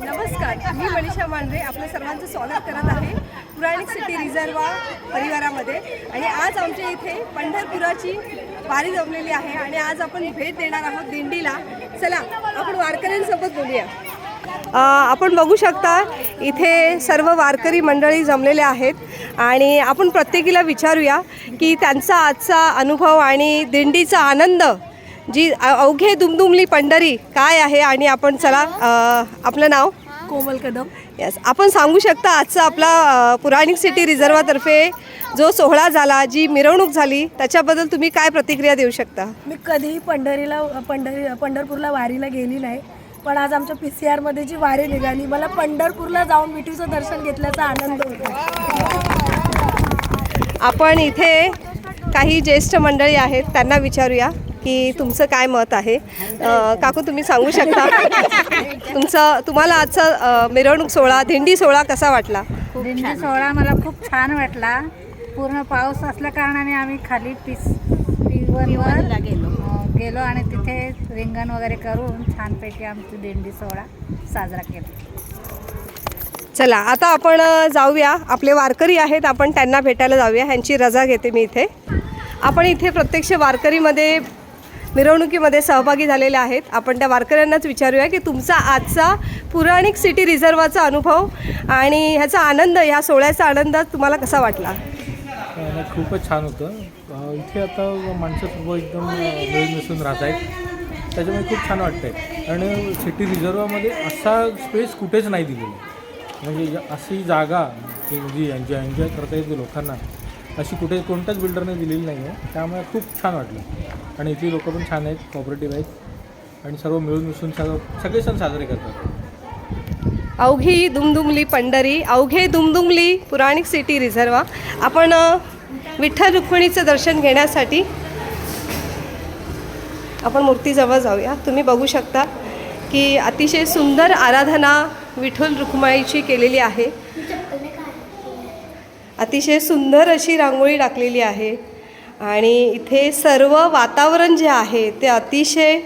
नमस्कार मी मनीषा मांढरे आपलं सर्वांचं स्वागत करत आहे पुराणिक सिटी रिझर्वा परिवारामध्ये. आणि आज आमच्या इथे पंढरपुराची वारी जमलेली आहे आणि आज आपण भेट देणार आहोत दिंडीला. चला आपण वारकऱ्यांसोबत बोलूया. आपण बघू शकता इथे सर्व वारकरी मंडळी जमलेले आहेत. आणि आपण प्रत्येकीला विचारूया की त्यांचा आजचा अनुभव आणि दिंडीचा आनंद जी अवघे दुमदुमली पंढरी काय आहे आणि आपण चला अ, आपलं नाव? कोमल कदम. यस आपण सांगू शकता आजचा आपला अ, पुराणिक सिटी रिझर्वातर्फे जो सोहळा झाला जी मिरवणूक झाली त्याच्याबद्दल तुम्ही काय प्रतिक्रिया देऊ शकता? मी कधीही पंढरीला पंढरी पंढरपूरला वारीला गेली नाही पण आज आमच्या पी सी आरमध्ये जी वारी निघाली मला पंढरपूरला जाऊन विठूचं दर्शन घेतल्याचा आनंद होता. आपण इथे काही ज्येष्ठ मंडळी आहेत त्यांना विचारूया. की तुमचं काय मत आहे? काकू तुम्ही सांगू शकता? तुमचं तुम्हाला आजचा मिरवणूक सोहळा दिंडी सोहळा कसा वाटला? दिंडी सोहळा मला खूप छान वाटला. पूर्ण पाऊस असल्या कारणाने आम्ही खाली पीस पिवर गेलो. गेलो आणि तिथे रिंगण वगैरे करून छानपैकी आमची दिंडी सोहळा साजरा केला. चला आता आपण जाऊया. आपले वारकरी आहेत आपण त्यांना भेटायला जाऊया. ह्यांची रजा घेते मी इथे. आपण इथे प्रत्यक्ष वारकरीमध्ये मिरवणुकीमध्ये सहभागी झालेले आहेत. आपण त्या वारकऱ्यांनाच विचारूया की तुमचा आजचा पुराणिक सिटी रिझर्वाचा अनुभव आणि ह्याचा आनंद ह्या सोहळ्याचा आनंद तुम्हाला कसा वाटला? खूपच छान होतं. इथे आता माणसं सर्व एकदम अं, मिसळून राहत आहेत. त्याच्यामुळे खूप छान वाटतं आहे आणि सिटी रिझर्वामध्ये असा स्पेस कुठेच नाही दिलेला म्हणजे अशी जागा जी एन्जॉय एन्जॉय करता येते लोकांना अशी कुठे कोणत्याच बिल्डरने दिलेली नाही आहे त्यामुळे खूप छान वाटलं. आणि इथली लोकं पण छान आहेत कॉपरेटिव्ह आहेत. आणि सर्व मिळून मिसळून सगळं सगळे सण साजरे करतात. अवघी दुमदुमली पंढरी अवघे दुमदुमली पुराणिक सिटी रिझर्वा. आपण विठ्ठल रुक्मिणीचं दर्शन घेण्यासाठी आपण मूर्तीजवळ जाऊया. तुम्ही बघू शकता की अतिशय सुंदर आराधना विठ्ठल रुक्माईची केलेली आहे. अतिशय सुंदर अशी रांगोळी टाकलेली आहे. आणि इथे सर्व वातावरण जे आहे ते अतिशय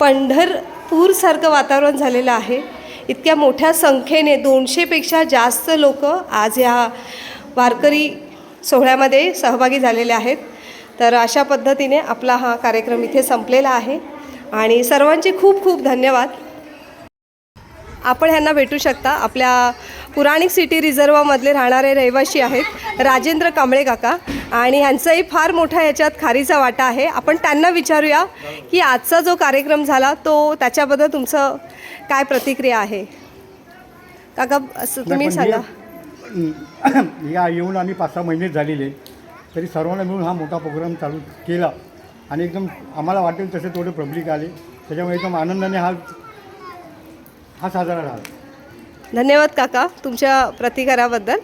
पंढरपूरसारखं वातावरण झालेलं आहे. इतक्या मोठ्या संख्येने दोनशेपेक्षा जास्त लोक आज ह्या वारकरी सोहळ्यामध्ये सहभागी झालेले आहेत. तर अशा पद्धतीने आपला हा कार्यक्रम इथे संपलेला आहे. आणि सर्वांचे खूप खूप धन्यवाद. आपण ह्यांना भेटू शकता. आपल्या पुराणिक सिटी रिझर्वामधले राहणारे रहिवासी आहेत राजेंद्र कांबळे काका. आणि ह्यांचाही फार मोठा याच्यात खारीचा वाटा आहे. आपण त्यांना विचारूया की आजचा जो कार्यक्रम झाला तो त्याच्याबद्दल तुमचं काय प्रतिक्रिया आहे? काका असं तुम्ही सांगा. या येऊन आम्ही पाच सहा महिने झालेले तरी सर्वांना मिळून हा मोठा प्रोग्राम चालू केला. आणि एकदम आम्हाला वाटेल तसे थोडे पब्लिक आले. त्याच्यामुळे एकदम आनंदाने हा हा साजरा झाला धन्यवाद काका तुमच्या प्रतिकाराबद्दल.